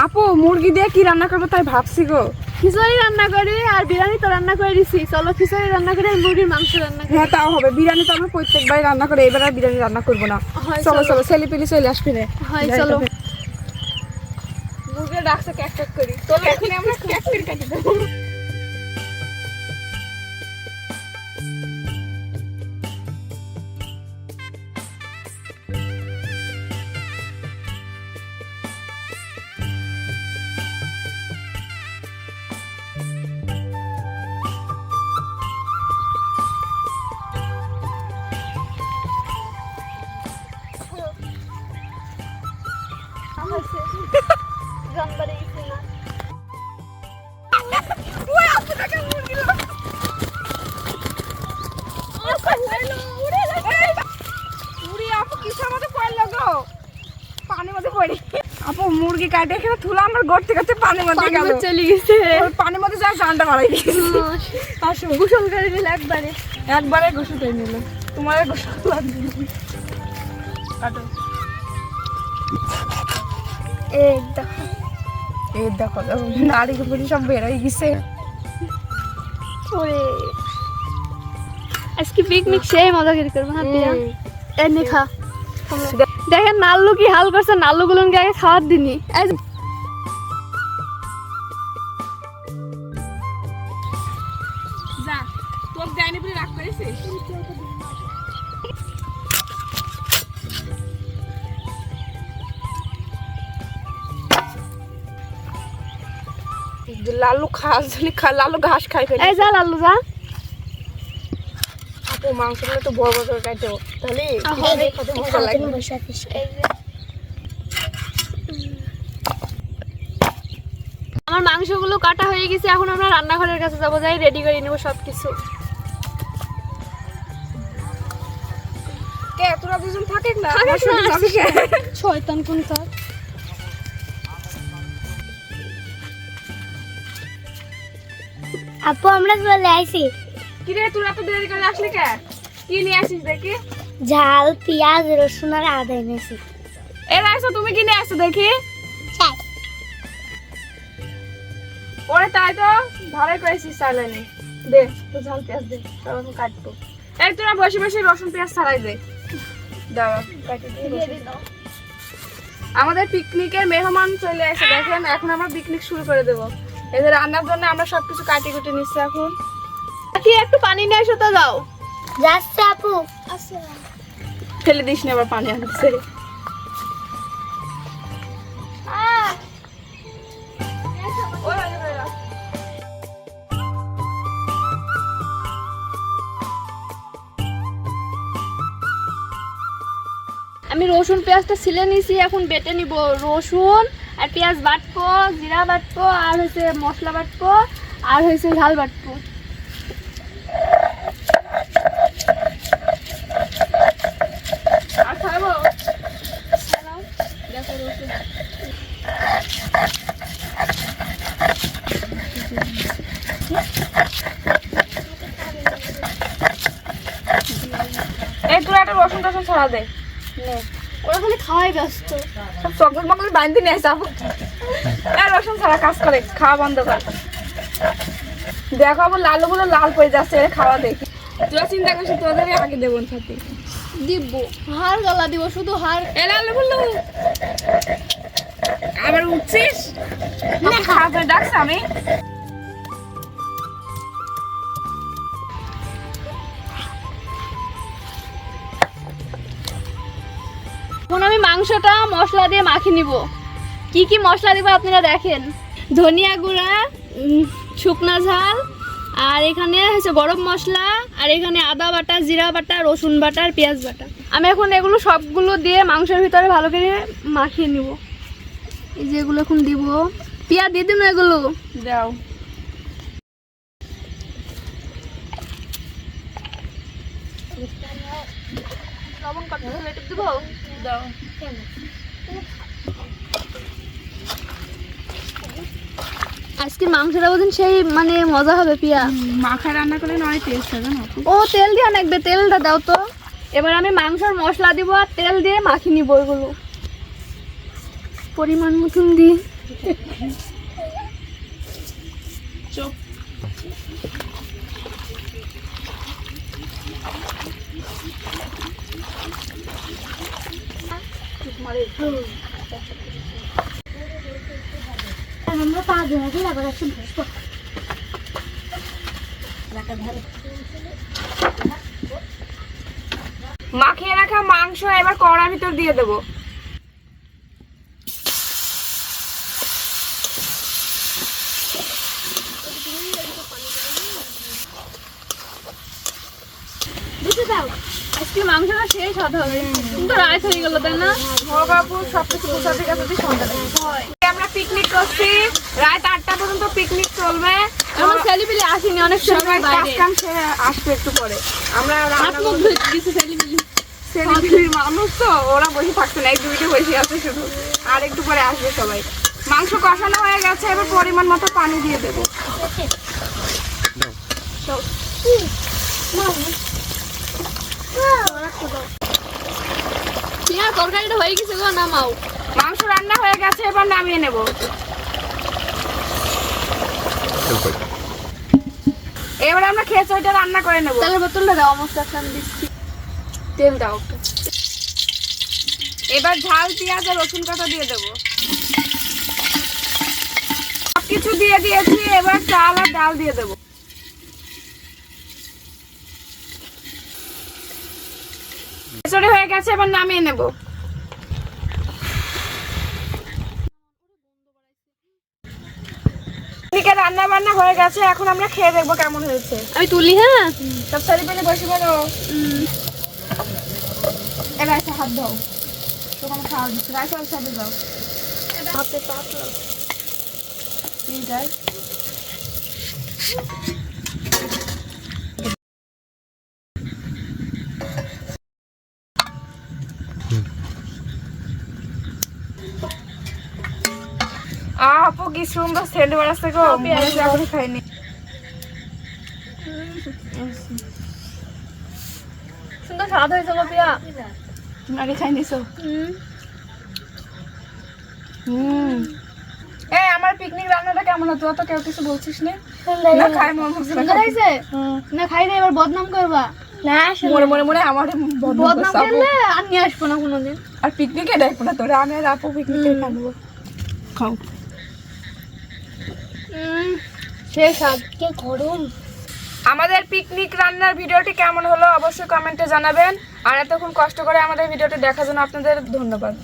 আপু মুরগি দিয়ে কি রান্না করব তাই ভাবছি গো। খিচুড়ি রান্না করি আর বিরিয়ানি তো রান্না করে দিছি। চলো খিচুড়ি রান্না করে মুরগির মাংস রান্না করি। হ্যাঁ তাও হবে। বিরিয়ানি তো আমরা প্রত্যেকবার রান্না করি এবার আর বিরিয়ানি রান্না করব না। চলো চলো। ছেলে পেলে চলে আসবি রে। হয় চলো। মুরগি ডাকছে ক্যাক ক্যাক করি। চলো এখন আমরা ক্যাক করে কাটি দেবো। আপু মুরগি কাটে এখানে থুলা আমার ঘর থেকে তো পানির মধ্যে গেল। চলে গেছে। পানির মধ্যে যা জানটা মারাই দিয়েছে। আসো গোসল করে দিলে একবারে। একবারে গোসল করে নিল। তোমার গোসল লাগবে কাটো। এই দেখো। এই দেখো নাড়ি পুরি সব বেরোয় গেছে। ওরে। আজকে পিকনিক সেই মজা করে করব হ্যাঁ এনে খা। দেখেন নাল্লু কি হাল করছে নাল্লু গুলোকে আগে খাওয়ার দিনি। লালু খাস লালু ঘাস খাই ফেলে। এই যা লাল্লু যা। আপু মাংসগুলো তো বড় বড় কাটো তাহলে আহো, খেতে খেতে মজা লাগবে। এই আমার মাংসগুলো কাটা হয়ে গেছে এখন আমরা রান্নাঘরের কাছে যাব। যাই রেডি করে নেব সব কিছু কে তোরা দুজন থাকিস না? শয়তান কোন কাজ আপু আমরা চলে আইছি। কি রে তোরা তো দেরি করে আসলি কে? কি নিয়ে আসিস দেখি? ঝাল পেঁয়াজ রসুন আর আদা এনেছি। এর আসো তুমি কি নিয়ে আসছো দেখি? চাই। ওরে তাই তো ভালোই করেছিস চালানি দে তো ঝাল পেঁয়াজ দে তখন কাটবো। এই তোরা বসে বসে রসুন পেঁয়াজ ছাড়াই দে। দাও কাটি দিয়ে রসুন। আমাদের পিকনিকের মেহমান চলে এসে দেখেন এখন আমরা পিকনিক শুরু করে দেবো। এদের রান্নার জন্য আমরা সবকিছু কাটি কুটি নিচ্ছি এখন। কি একটু পানি নিয়ে এসো তো যাও। যাচ্ছে আপু। ফেলে দিস না আবার পানি আনছে আমি রসুন পেঁয়াজটা ছিলে নিছি এখন বেটে নিব। রসুন আর পেঁয়াজ বাটবো জিরা বাটবো আর হচ্ছে মশলা বাটবো আর হচ্ছে ঝাল বাটবো। এই তোরা একটা রসুন টসুন ছড়া দে। ওরা খালি খাওয়াই ব্যস্ত। সব চকলেট মকলেট বাঁধতে নিয়ে আপু এই রসুন ছাড়া কাজ করে খাওয়া বন্ধ কর। দেখো আবার লালু গুলো লাল পড়ে যাচ্ছে খাওয়া দেখি। তোরা চিন্তা করছিস তোদের আগে দেবো সাথে দিব হার গলা দিব শুধু হার। এ লালু বলল আবার উঠছিস? না। খাওয়া করে ডাকছে আমি। মাংসটা মশলা দিয়ে মাখিয়ে নিব। কি কি মশলা দিব আপনারা দেখেন। ধনিয়া গুঁড়া শুকনা ঝাল, আর এখানে হচ্ছে গরম মশলা, আর এখানে আদা বাটা, জিরা বাটা, রসুন বাটা, আর পেঁয়াজ বাটা। আমি এখন এগুলো সবগুলো দিয়ে মাংসের ভিতরে ভালো করে মাখিয়ে নিব। এই যে এগুলো এখন দিব। পেঁয়াজ দিয়ে দিন এগুলো। দাও। লবণ কত দেবো? দাও। আজকে মাংসটা বোঝেন সেই মানে মজা হবে পিয়া। মাখায় রান্না করলে নয় টেস্ট হবে না ও তেল দিয়ে নাকবে তেলটা দাও তো। এবার আমি মাংসর মশলা দিব আর তেল দিয়ে মাখিয়ে নিব এগুলো। পরিমাণ মতন দিই। চুপ। আমরা মাখিয়ে রাখা মাংস এবার কড়ার ভিতর দিয়ে দেবো বুঝতে দাও আজকে মাংসটা শেষ হতে হবে। কিন্তু রাত হয়ে গেল তাই না? বাবু সবকিছু গোছাতে গেছে সন্ধ্যাটা আমরা পিকনিক করছি। রাত আটটা পর্যন্ত পিকনিক চলবে। ছেলেপিলে আসেনি অনেক সময় কাজ কাম সেরে আসবে একটু পরে। আমরা হাত মুখ ধুয়ে কিছু ছেলেপিলে। ছেলেপিলির মানুষ তো ওরা বসে থাকছে না এই দুইটা বসে আছে শুধু। আর একটু পরে আসবে সবাই। মাংস কষানো হয়ে গেছে এবার পরিমাণ মতো পানি দিয়ে দেবো। পিয়া তরকারিটা হয়ে গেছে গো নামাও। মাংস রান্না হয়ে গেছে এবার নামিয়ে নেব। এবার আমরা খেচড়িটা রান্না করে নেব। বোতলটা দাও আমি দিচ্ছি। তেল দাও এবার ঝাল পেঁয়াজ আর রসুন কাটা দিয়ে দেবো। সব কিছু দিয়ে দিয়েছি এবার চাল আর ডাল দিয়ে দেবো। খিচুড়ি হয়ে গেছে এবার নামিয়ে নেব। এদিকে রান্না বান্না হয়ে গেছে এখন আমরা খেয়ে দেখব কেমন হয়েছে। আমি তুলি হ্যাঁ? সব সারি পেলে বসে পড়ো। এবার হাত দাও। তোমার খাওয়া দিচ্ছে। রাইস আর সাথে দাও হাতে পাতলা ঠিক আছে আপু কি সুন্দর সেন্ট বাড়াচ্ছে গো। খাইনি। সুন্দর স্বাদ হয়েছে গো পিয়া। আগে খাই নিছো? হুম। হুম। এই আমার পিকনিক রান্নাটা কেমন হতো? তো কেউ কিছু বলছিস না। না খাই মন না সুন্দর হয়েছে? না খাই এবার বদনাম করবা। না মনে মনে আমার বদনাম করলে আর নিয়ে আসব না কোনোদিন। আর পিকনিকে ডাকবো না তোরা আমি আর আপু পিকনিকে খাব। খাও। সে শেষ করুন আমাদের পিকনিক রান্নার ভিডিওটি কেমন হলো অবশ্যই কমেন্টে জানাবেন। আর এতক্ষণ কষ্ট করে আমাদের ভিডিওটি দেখার জন্য আপনাদের ধন্যবাদ।